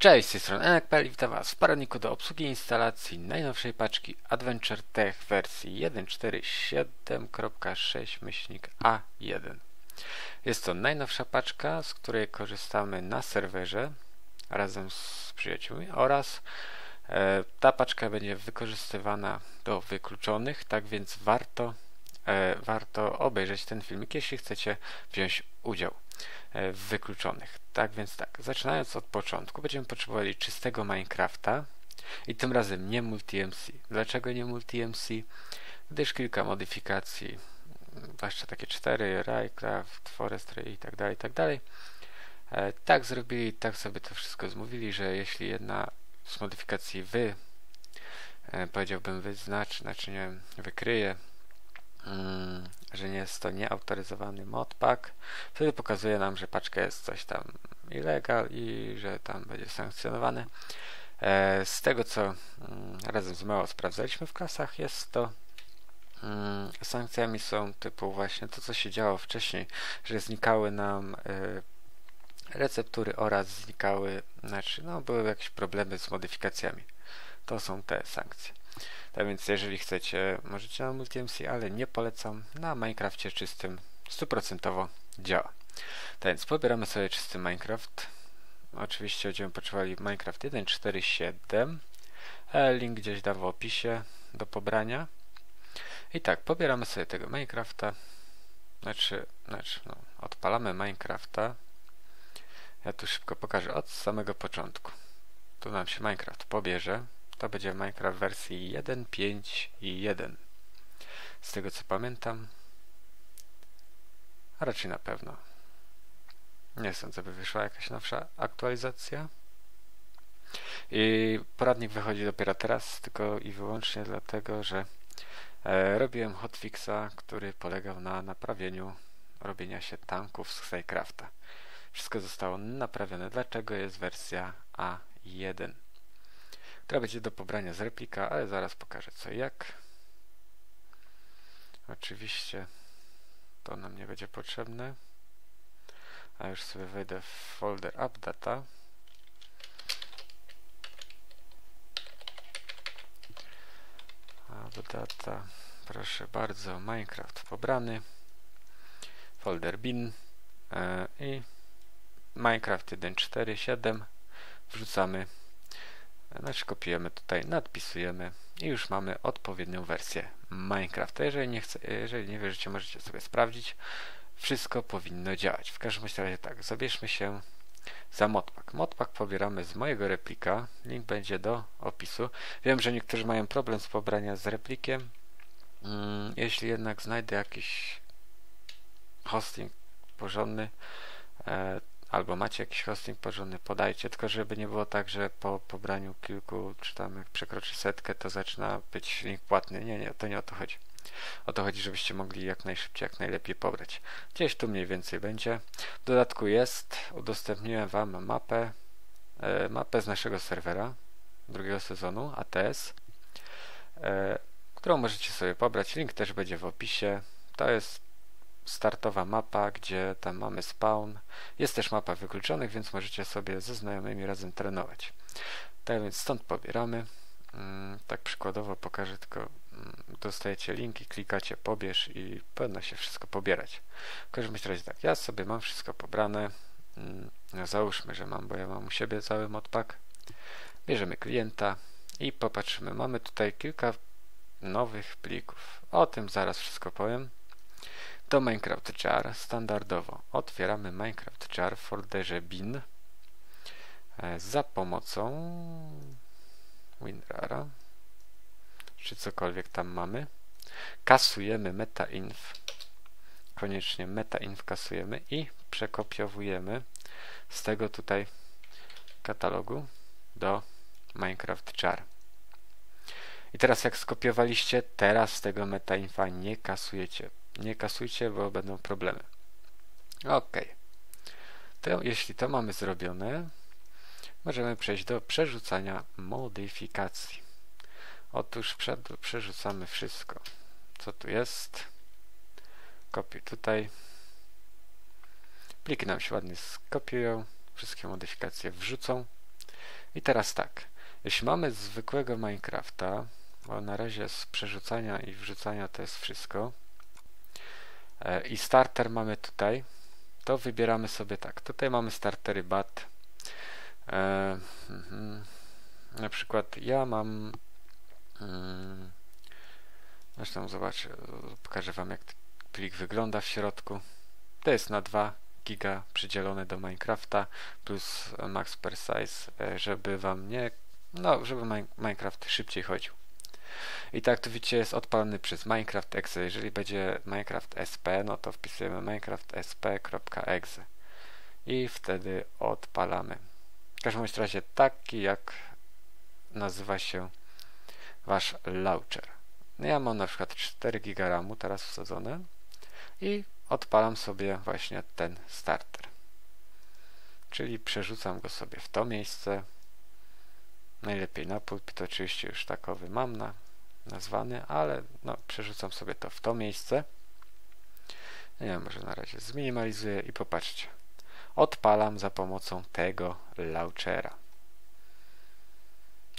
Cześć, z tej strony Enek.pl i witam Was w poradniku do obsługi instalacji najnowszej paczki Adventure Tech wersji 1.4.7.6-A1. Jest to najnowsza paczka, z której korzystamy na serwerze razem z przyjaciółmi oraz e, ta paczka będzie wykorzystywana do wykluczonych, tak więc warto, e, warto obejrzeć ten filmik, jeśli chcecie wziąć udział. E, wykluczonych. Tak więc tak, zaczynając od początku, będziemy potrzebowali czystego Minecrafta i tym razem nie multi-MC. Dlaczego nie multi-MC? Gdyż kilka modyfikacji, zwłaszcza takie cztery, Raycraft, Forestry i tak dalej, tak dalej, e, tak zrobili, tak sobie to wszystko zmówili, że jeśli jedna z modyfikacji wy, e, powiedziałbym wyznacz, znaczy nie wykryje Mm, że nie jest to nieautoryzowany modpack, wtedy pokazuje nam, że paczka jest coś tam illegal i że tam będzie sankcjonowane. E, z tego co mm, razem z Meo sprawdzaliśmy w klasach, jest to mm, sankcjami są typu właśnie to, co się działo wcześniej, że znikały nam e, receptury oraz znikały, znaczy no były jakieś problemy z modyfikacjami. To są te sankcje. Tak więc jeżeli chcecie, możecie na MultiMC, ale nie polecam. Na Minecrafcie czystym stuprocentowo działa. Tak więc pobieramy sobie czysty Minecraft. Oczywiście będziemy potrzebowali Minecraft 1.4.7. E, link gdzieś da w opisie do pobrania. I tak, pobieramy sobie tego Minecrafta. Znaczy, znaczy no, odpalamy Minecrafta. Ja tu szybko pokażę od samego początku. Tu nam się Minecraft pobierze to będzie Minecraft wersji 1.5 i 1. Z tego co pamiętam, a raczej na pewno. Nie sądzę, by wyszła jakaś nowsza aktualizacja. I poradnik wychodzi dopiero teraz, tylko i wyłącznie dlatego, że e, robiłem hotfixa, który polegał na naprawieniu robienia się tanków z Minecrafta. Wszystko zostało naprawione. Dlaczego jest wersja A1? Która będzie do pobrania z replika, ale zaraz pokażę co jak. Oczywiście to nam nie będzie potrzebne. A już sobie wejdę w folder AppData. AppData, proszę bardzo, Minecraft pobrany. Folder bin e, i Minecraft 1.4.7 wrzucamy znaczy kopiujemy tutaj, nadpisujemy i już mamy odpowiednią wersję Minecrafta. Jeżeli nie, chce, jeżeli nie wierzycie, możecie sobie sprawdzić. Wszystko powinno działać. W każdym razie tak, zabierzmy się za modpack. Modpack pobieramy z mojego replika. Link będzie do opisu. Wiem, że niektórzy mają problem z pobrania z replikiem. Mm, jeśli jednak znajdę jakiś hosting porządny, e, albo macie jakiś hosting porządny, podajcie, tylko żeby nie było tak, że po pobraniu kilku, czy tam jak przekroczy setkę, to zaczyna być link płatny. Nie, nie, to nie o to chodzi. O to chodzi, żebyście mogli jak najszybciej, jak najlepiej pobrać. Gdzieś tu mniej więcej będzie. W dodatku jest, udostępniłem Wam mapę, e, mapę z naszego serwera drugiego sezonu, ATS, e, którą możecie sobie pobrać. Link też będzie w opisie. To jest startowa mapa, gdzie tam mamy spawn. Jest też mapa wykluczonych, więc możecie sobie ze znajomymi razem trenować. Tak więc stąd pobieramy. Mm, tak przykładowo pokażę tylko mm, dostajecie linki, klikacie pobierz i powinno się wszystko pobierać. W każdym razie tak, ja sobie mam wszystko pobrane. Mm, no załóżmy, że mam, bo ja mam u siebie cały modpack. Bierzemy klienta i popatrzymy. Mamy tutaj kilka nowych plików. O tym zaraz wszystko powiem do Minecraft Jar standardowo otwieramy Minecraft Jar w folderze bin e, za pomocą WinRara czy cokolwiek tam mamy. Kasujemy metainf. Koniecznie metainf kasujemy i przekopiowujemy z tego tutaj katalogu do Minecraft Jar i teraz jak skopiowaliście teraz tego metainfa nie kasujecie nie kasujcie, bo będą problemy. Ok. To, jeśli to mamy zrobione, możemy przejść do przerzucania modyfikacji. Otóż przerzucamy wszystko. Co tu jest? Kopiuj tutaj. Pliki nam się ładnie skopiują. Wszystkie modyfikacje wrzucą. I teraz tak, jeśli mamy zwykłego Minecrafta, bo na razie z przerzucania i wrzucania to jest wszystko, i starter mamy tutaj, to wybieramy sobie tak. Tutaj mamy startery BAT. E, mm, na przykład ja mam. Mm, zresztą zobaczę, pokażę Wam jak plik wygląda w środku. To jest na 2 giga przydzielone do Minecrafta plus max per size, e, żeby Wam nie. No, żeby Minecraft szybciej chodził. I tak tu widzicie jest odpalony przez Minecraft Exe. Jeżeli będzie Minecraft SP, no to wpisujemy minecraft sp.exe i wtedy odpalamy. W każdym razie taki jak nazywa się wasz launcher. No ja mam na przykład 4 GB RAMu teraz wsadzone i odpalam sobie właśnie ten starter. Czyli przerzucam go sobie w to miejsce. Najlepiej na pulpit, oczywiście już takowy mam na, nazwany, ale no, przerzucam sobie to w to miejsce. Nie wiem, może na razie zminimalizuję i popatrzcie. Odpalam za pomocą tego launchera.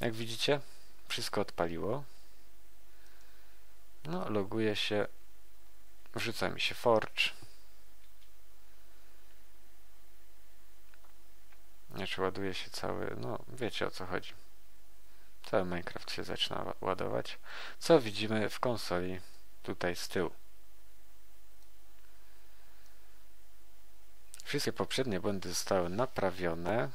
Jak widzicie, wszystko odpaliło. No, loguję się, wrzuca mi się Forge. Znaczy ładuje się cały, no wiecie o co chodzi. Cały Minecraft się zaczyna ładować. Co widzimy w konsoli tutaj z tyłu. Wszystkie poprzednie błędy zostały naprawione.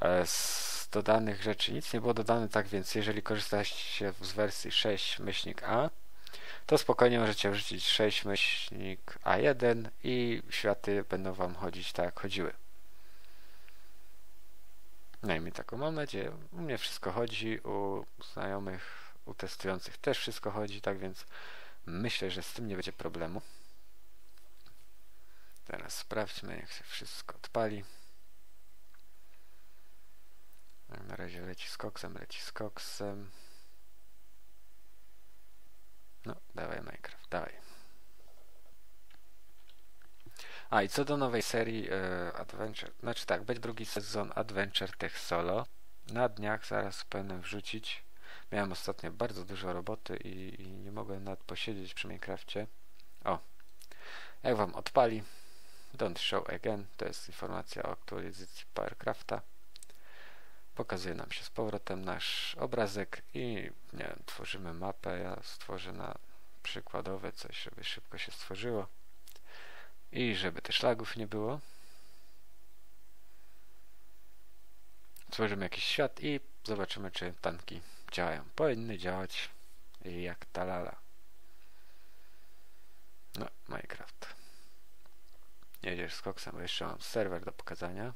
E, z dodanych rzeczy nic nie było dodane, tak więc jeżeli korzystacie z wersji 6 myślnik A, to spokojnie możecie wrzucić 6 myślnik A1 i światy będą Wam chodzić tak jak chodziły. Najmniej taką mam nadzieję. U mnie wszystko chodzi, u znajomych, u testujących też wszystko chodzi, tak więc myślę, że z tym nie będzie problemu. Teraz sprawdźmy, jak się wszystko odpali. Na razie leci z koksem, leci z koksem. No, dawaj Minecraft, dawaj. A i co do nowej serii e, Adventure, znaczy tak, będzie drugi sezon Adventure Tech Solo. Na dniach zaraz powinienem wrzucić. Miałem ostatnio bardzo dużo roboty i, i nie mogłem nawet posiedzieć przy Minecrafcie. O, jak wam odpali, don't show again, to jest informacja o aktualizacji Powercrafta. Pokazuje nam się z powrotem nasz obrazek i nie wiem, tworzymy mapę. Ja stworzę na przykładowe coś, żeby szybko się stworzyło. I żeby też lagów nie było. Stworzymy jakiś świat i zobaczymy, czy tanki działają. Powinny działać jak talala. No, Minecraft. Jedziesz z koksem, bo jeszcze mam serwer do pokazania.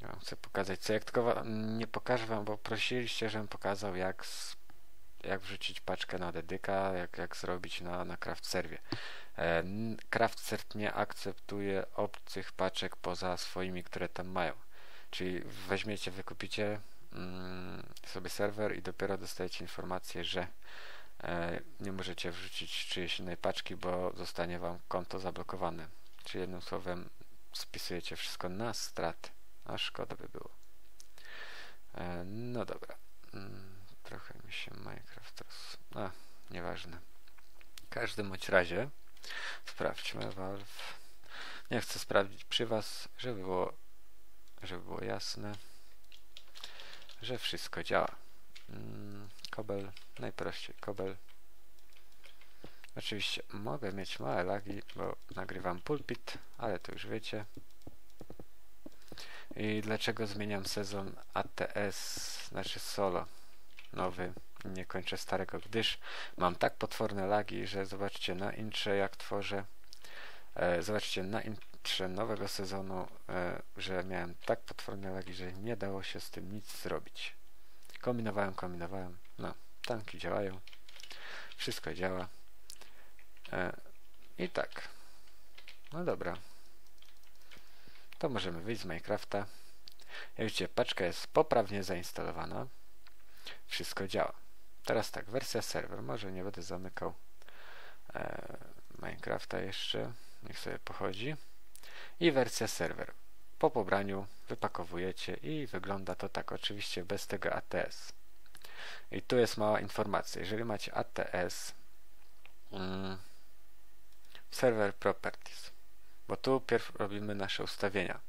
Ja chcę pokazać co, jak tylko nie pokażę wam, bo prosiliście, żebym pokazał jak jak wrzucić paczkę na dedyka, jak, jak zrobić na, na craft serwie. E, nie akceptuje obcych paczek poza swoimi, które tam mają. Czyli weźmiecie, wykupicie mm, sobie serwer i dopiero dostajecie informację, że e, nie możecie wrzucić czyjejś innej paczki, bo zostanie wam konto zablokowane. Czyli jednym słowem spisujecie wszystko na straty. A szkoda by było. E, no dobra. Trochę mi się Minecraft roz... A, nieważne. W każdym bądź razie sprawdźmy Valve. Nie chcę sprawdzić przy Was, żeby było, żeby było jasne, że wszystko działa. Mm, kobel, najprościej kobel. Oczywiście mogę mieć małe lagi, bo nagrywam pulpit, ale to już wiecie. I dlaczego zmieniam sezon ATS, znaczy solo? Nowy, nie kończę starego, gdyż mam tak potworne lagi, że zobaczcie na intrze jak tworzę, e, zobaczcie na intrze nowego sezonu, e, że miałem tak potworne lagi, że nie dało się z tym nic zrobić. Kombinowałem, kombinowałem, no, tanki działają, wszystko działa. E, I tak, no dobra, to możemy wyjść z Minecrafta. Jak widzicie, paczka jest poprawnie zainstalowana wszystko działa. Teraz tak, wersja serwer. Może nie będę zamykał e, Minecrafta jeszcze. Niech sobie pochodzi. I wersja serwer. po pobraniu wypakowujecie i wygląda to tak oczywiście bez tego ATS. I tu jest mała informacja. Jeżeli macie ATS mm, Server Properties, bo tu pierw robimy nasze ustawienia.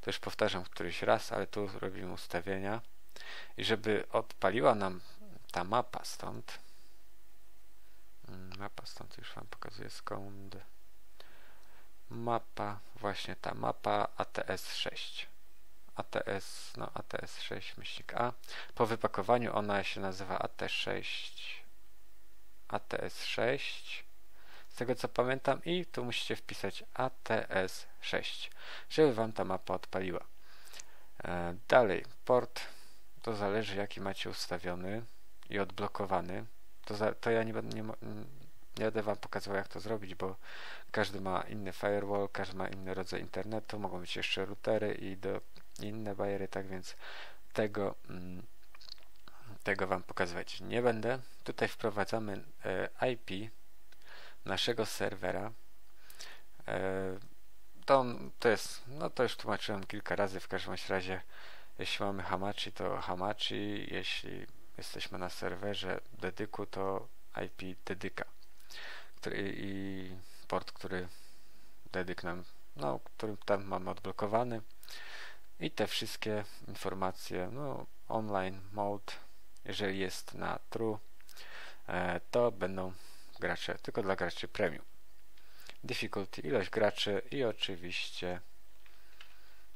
To już powtarzam któryś raz, ale tu robimy ustawienia i żeby odpaliła nam ta mapa stąd. Mm, mapa stąd już Wam pokazuję skąd. Mapa, właśnie ta mapa ATS6 ATS, no ATS6 myślnik A. Po wypakowaniu ona się nazywa AT6 ATS6 z tego co pamiętam i tu musicie wpisać ATS6 żeby Wam ta mapa odpaliła. E, dalej port to zależy jaki macie ustawiony i odblokowany to, za, to ja nie, nie, nie będę Wam pokazywał jak to zrobić, bo każdy ma inny firewall, każdy ma inny rodzaj internetu, mogą być jeszcze routery i do, inne bariery, tak więc tego, mm, tego Wam pokazywać nie będę. Tutaj wprowadzamy e, IP naszego serwera. E, to, to jest, no to już tłumaczyłem kilka razy, w każdym razie jeśli mamy Hamachi, to Hamachi, jeśli jesteśmy na serwerze dedyku, to IP dedyka który, i port, który dedyk nam, no, który tam mamy odblokowany i te wszystkie informacje, no, online mode, jeżeli jest na true, e, to będą gracze, tylko dla graczy premium. Difficulty, ilość graczy i oczywiście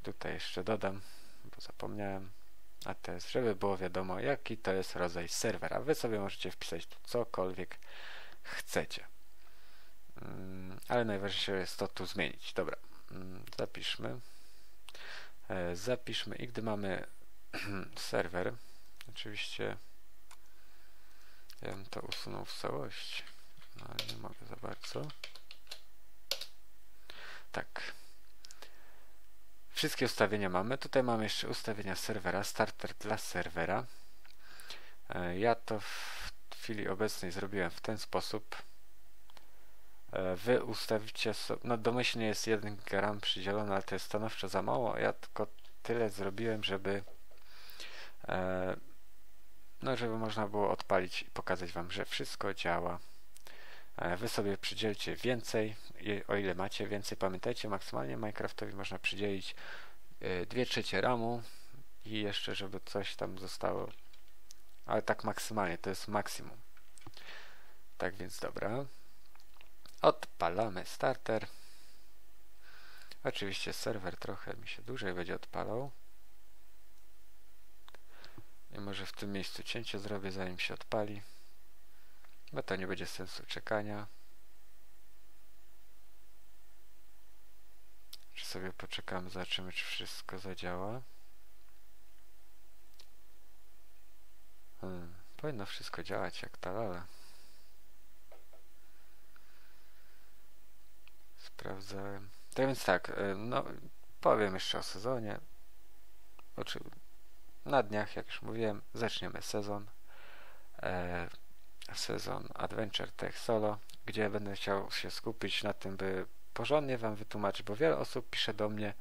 tutaj jeszcze dodam, zapomniałem, a to jest, żeby było wiadomo, jaki to jest rodzaj serwera. Wy sobie możecie wpisać tu cokolwiek chcecie. Mm, ale najważniejsze jest to tu zmienić. Dobra, mm, zapiszmy. E, zapiszmy i gdy mamy serwer, oczywiście ja bym to usunął w całości, no ale nie mogę za bardzo. Tak. Wszystkie ustawienia mamy. Tutaj mamy jeszcze ustawienia serwera, starter dla serwera. E, ja to w chwili obecnej zrobiłem w ten sposób. E, wy ustawicie sobie, no domyślnie jest 1 gram przydzielony, ale to jest stanowczo za mało. Ja tylko tyle zrobiłem, żeby e, no żeby można było odpalić i pokazać Wam, że wszystko działa. Wy sobie przydzielcie więcej, o ile macie więcej. Pamiętajcie, maksymalnie Minecraftowi można przydzielić 2 trzecie ramu i jeszcze, żeby coś tam zostało. Ale tak maksymalnie, to jest maksimum. Tak więc dobra. Odpalamy starter. Oczywiście serwer trochę mi się dłużej będzie odpalał. I może w tym miejscu cięcie zrobię zanim się odpali. Bo to nie będzie sensu czekania. Czy sobie poczekamy, zobaczymy czy wszystko zadziała. Hmm, powinno wszystko działać jak ta lala. sprawdzałem. Tak więc tak, y, no powiem jeszcze o sezonie. Oczy... Na dniach, jak już mówiłem, zaczniemy sezon. E, sezon Adventure Tech Solo, gdzie będę chciał się skupić na tym, by porządnie Wam wytłumaczyć, bo wiele osób pisze do mnie,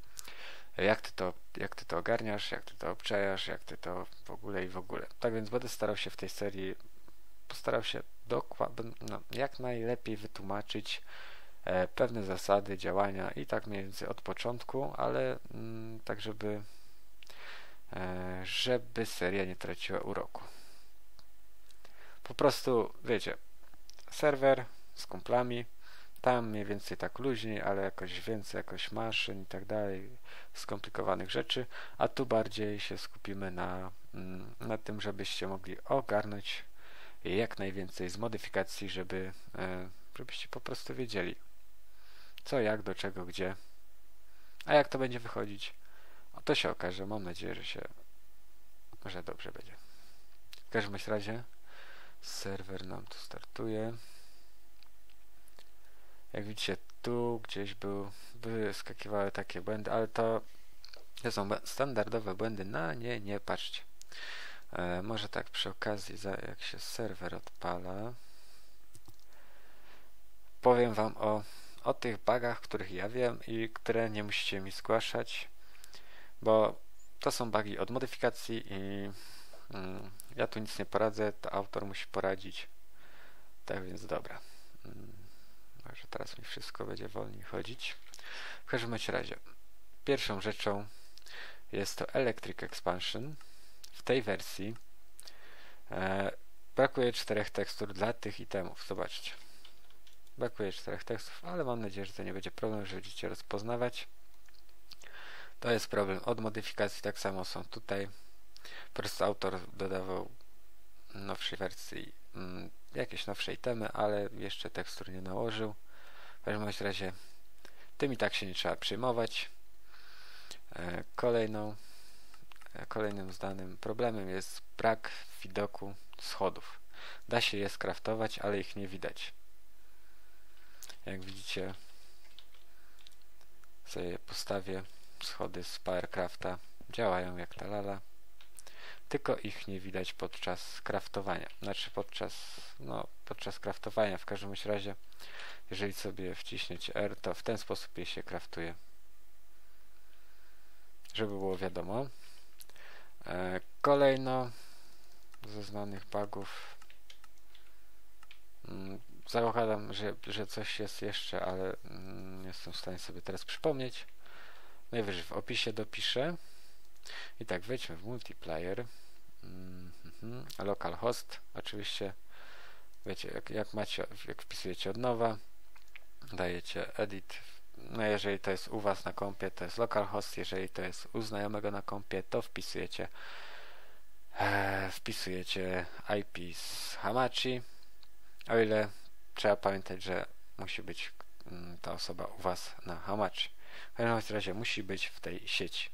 jak ty to, jak ty to ogarniasz, jak ty to obczajasz, jak ty to w ogóle i w ogóle. Tak więc będę starał się w tej serii, postarał się dokładnie, no, jak najlepiej wytłumaczyć E, pewne zasady działania i tak mniej więcej od początku, ale mm, tak żeby e, żeby seria nie traciła uroku. Po prostu, wiecie, serwer z kumplami, tam mniej więcej tak luźniej, ale jakoś więcej, jakoś maszyn i tak dalej, skomplikowanych rzeczy, a tu bardziej się skupimy na, mm, na tym, żebyście mogli ogarnąć jak najwięcej z modyfikacji, żeby, e, żebyście po prostu wiedzieli, co, jak, do czego, gdzie. A jak to będzie wychodzić? O, to się okaże. Mam nadzieję, że się że dobrze będzie. W każdym razie serwer nam tu startuje. Jak widzicie, tu gdzieś był, wyskakiwały takie błędy, ale to, to są standardowe błędy. Na nie, nie patrzcie. E, może tak przy okazji, za, jak się serwer odpala, powiem Wam o o tych bugach, których ja wiem i które nie musicie mi zgłaszać. bo to są bugi od modyfikacji i ja tu nic nie poradzę, to autor musi poradzić. Tak więc dobra. Mm, może teraz mi wszystko będzie wolniej chodzić. W każdym razie, pierwszą rzeczą jest to Electric Expansion. W tej wersji e, brakuje czterech tekstur dla tych itemów. Zobaczcie. Brakuje czterech tekstów, ale mam nadzieję, że to nie będzie problem, że będziecie rozpoznawać. To jest problem od modyfikacji, tak samo są tutaj. Po prostu autor dodawał nowszej wersji mm, jakieś nowsze itemy, ale jeszcze tekstur nie nałożył. W każdym razie tym i tak się nie trzeba przejmować. E, kolejną, e, kolejnym zdanym problemem jest brak widoku schodów. Da się je skraftować, ale ich nie widać. Jak widzicie, sobie postawię schody z Powercrafta. Działają jak ta lala. Tylko ich nie widać podczas kraftowania. Znaczy podczas, no, podczas kraftowania. W każdym razie, jeżeli sobie wciśniecie R, to w ten sposób je się kraftuje. Żeby było wiadomo. E, kolejno ze znanych bugów mm, zakładam, że, że coś jest jeszcze, ale mm, nie jestem w stanie sobie teraz przypomnieć. Najwyżej w opisie dopiszę. I tak, wejdźmy w multiplayer. -hmm. Localhost, oczywiście. Wiecie, jak, jak macie, jak wpisujecie od nowa, dajecie edit. No jeżeli to jest u Was na kompie, to jest localhost. Jeżeli to jest u znajomego na kompie, to wpisujecie e, wpisujecie IP z Hamachi. O ile trzeba pamiętać, że musi być mm, ta osoba u Was na Hamachi. W każdym razie musi być w tej sieci.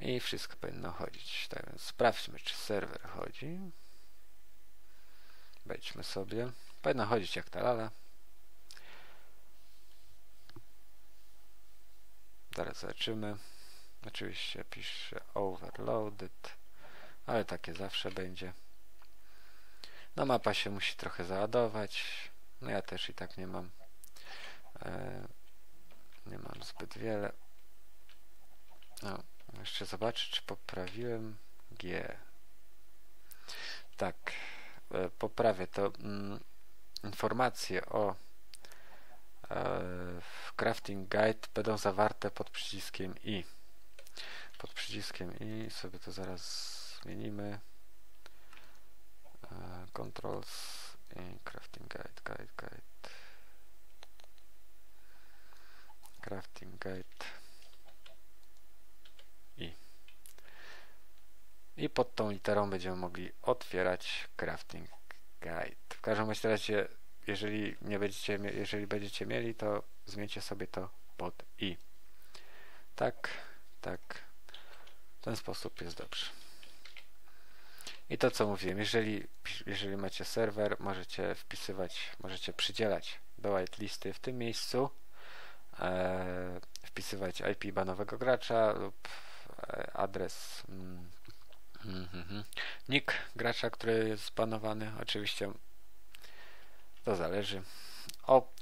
I wszystko powinno chodzić. Tak więc sprawdźmy, czy serwer chodzi. Wejdźmy sobie. Powinno chodzić jak ta lala. Zaraz zobaczymy. Oczywiście pisze overloaded, ale takie zawsze będzie. No mapa się musi trochę załadować. No ja też i tak nie mam. E, nie mam zbyt wiele. No, jeszcze zobaczę, czy poprawiłem G. Tak, e, poprawię to. Mm, informacje o e, Crafting Guide będą zawarte pod przyciskiem I. Pod przyciskiem I sobie to zaraz zmienimy. E, controls i Crafting Guide, Guide, Guide. Crafting Guide i i pod tą literą będziemy mogli otwierać Crafting Guide. W każdym razie, jeżeli nie będziecie, jeżeli będziecie mieli, to zmieńcie sobie to pod i. Tak, tak. W ten sposób jest dobrze. I to co mówiłem, jeżeli, jeżeli macie serwer, możecie wpisywać, możecie przydzielać do whitelisty w tym miejscu e, wpisywać IP banowego gracza lub e, adres mm, mm, nick gracza, który jest zbanowany. Oczywiście to zależy.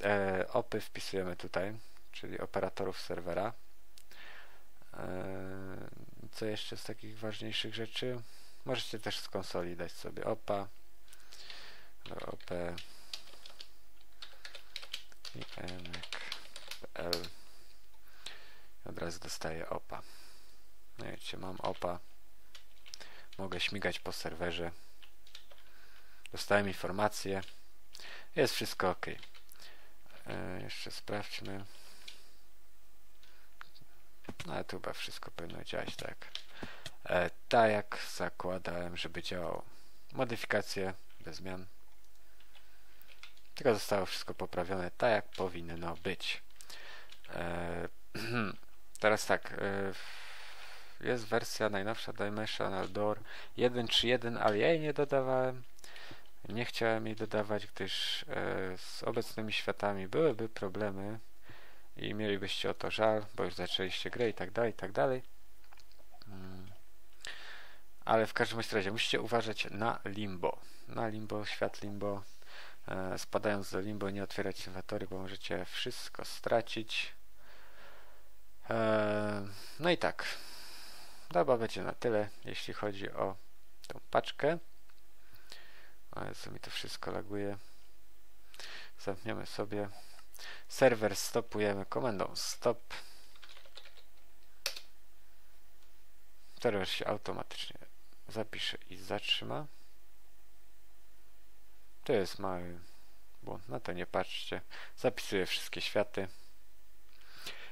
E, opy wpisujemy tutaj, czyli operatorów serwera. E, co jeszcze z takich ważniejszych rzeczy? Możecie też z konsoli dać sobie opa. op i emek L od razu dostaję opa. No wiecie, mam opa. Mogę śmigać po serwerze. Dostałem informację. Jest wszystko ok. E, jeszcze sprawdźmy. No tu chyba wszystko powinno działać tak. E, tak jak zakładałem, żeby działało. Modyfikacje bez zmian. Tylko zostało wszystko poprawione tak jak powinno być. E, teraz tak. Jest wersja najnowsza Dimensional Door 1.3.1, ale ja jej nie dodawałem. Nie chciałem jej dodawać, gdyż e, z obecnymi światami byłyby problemy i mielibyście o to żal, bo już zaczęliście grę i tak dalej, i tak dalej. Hmm. Ale w każdym razie musicie uważać na limbo. Na limbo, świat limbo. Spadając do limbo, nie otwierać inwentory, bo możecie wszystko stracić. Eee, no i tak. Chyba będzie na tyle, jeśli chodzi o tą paczkę. Ale co mi to wszystko laguje. Zamkniemy sobie. Serwer stopujemy komendą stop. Serwer się automatycznie zapisze i zatrzyma. To jest mały błąd, na to nie patrzcie. Zapisuję wszystkie światy.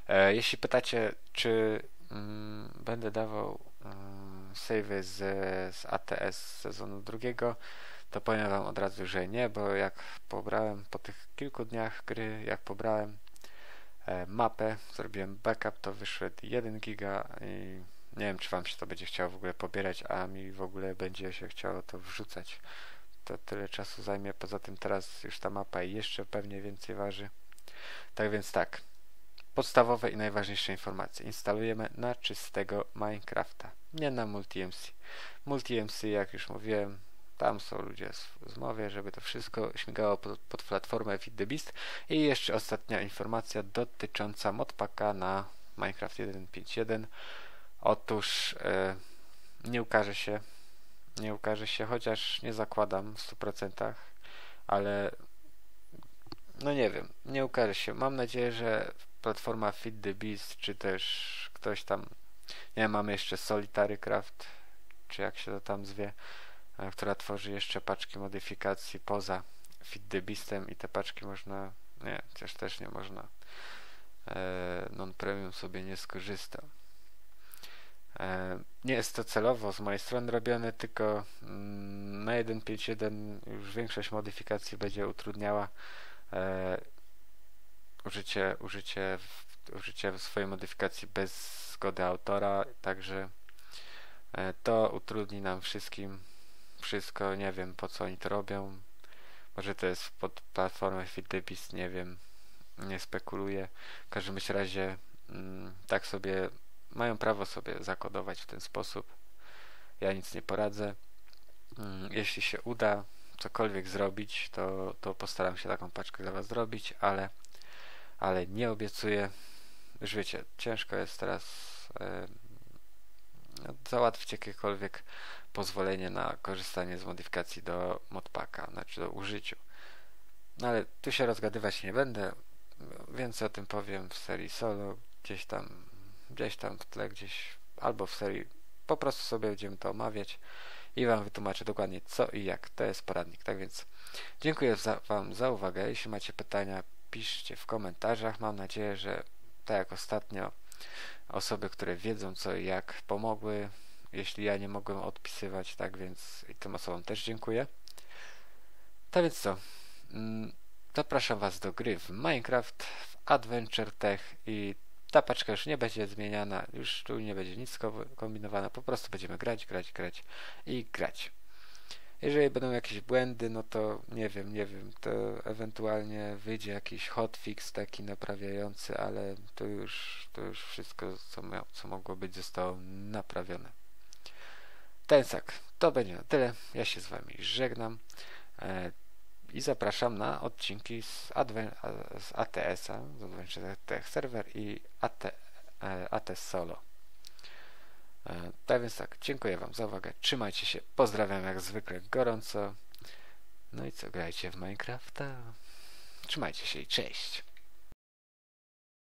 E, jeśli pytacie, czy będę dawał mm, savey z, z ATS sezonu drugiego, to powiem wam od razu, że nie, bo jak pobrałem po tych kilku dniach gry, jak pobrałem e, mapę, zrobiłem backup, to wyszedł 1 giga i nie wiem, czy wam się to będzie chciało w ogóle pobierać, a mi w ogóle będzie się chciało to wrzucać. To tyle czasu zajmie, poza tym teraz już ta mapa jeszcze pewnie więcej waży. Tak więc tak, podstawowe i najważniejsze informacje. Instalujemy na czystego Minecrafta, nie na MultiMC. MultiMC, jak już mówiłem, tam są ludzie z mowie, żeby to wszystko śmigało pod, pod platformę Feed the Beast. I jeszcze ostatnia informacja dotycząca modpaka na Minecraft 1.5.1. Otóż e, nie ukaże się, nie ukaże się, chociaż nie zakładam w 100%, ale no nie wiem, nie ukaże się. Mam nadzieję, że platforma Feed the Beast, czy też ktoś tam, nie mamy jeszcze Solitary Craft, czy jak się to tam zwie, E, która tworzy jeszcze paczki modyfikacji poza FitDeBeastem i te paczki można, nie, chociaż też nie można e, non-premium sobie nie skorzystam. E, nie jest to celowo z mojej strony robione, tylko mm, na 1.5.1 już większość modyfikacji będzie utrudniała użycie, użycie, użycie swojej modyfikacji bez zgody autora, także e, to utrudni nam wszystkim wszystko, nie wiem po co oni to robią. Może to jest pod platformę FitDeBeast, nie wiem, nie spekuluję. W każdym razie mm, tak sobie mają prawo sobie zakodować w ten sposób. Ja nic nie poradzę. Mm, jeśli się uda cokolwiek zrobić, to, to postaram się taką paczkę dla Was zrobić, ale, ale nie obiecuję. Wiecie, ciężko jest teraz e, załatwić jakiekolwiek pozwolenie na korzystanie z modyfikacji do modpaka, znaczy do użyciu. No ale tu się rozgadywać nie będę, więcej o tym powiem w serii solo, gdzieś tam, gdzieś tam w tle, gdzieś, albo w serii, po prostu sobie będziemy to omawiać i Wam wytłumaczę dokładnie co i jak. To jest poradnik, tak więc dziękuję za, Wam za uwagę. Jeśli macie pytania, piszcie w komentarzach. Mam nadzieję, że tak jak ostatnio osoby, które wiedzą co i jak pomogły jeśli ja nie mogłem odpisywać, tak więc i tym osobom też dziękuję. Tak więc co? Mm, zapraszam Was do gry w Minecraft, w Adventure Tech i ta paczka już nie będzie zmieniana, już tu nie będzie nic kombinowane, po prostu będziemy grać, grać, grać i grać. Jeżeli będą jakieś błędy, no to nie wiem, nie wiem, to ewentualnie wyjdzie jakiś hotfix taki naprawiający, ale to już, to już wszystko, co, co mogło być, zostało naprawione. Tensak, to będzie na tyle. Ja się z Wami żegnam e, i zapraszam na odcinki z, z ATS-a, z Adventure Tech Server i AT, e, ATS Solo. E, tak więc tak, dziękuję Wam za uwagę. Trzymajcie się, pozdrawiam jak zwykle gorąco. No i co, grajcie w Minecrafta? Trzymajcie się i cześć!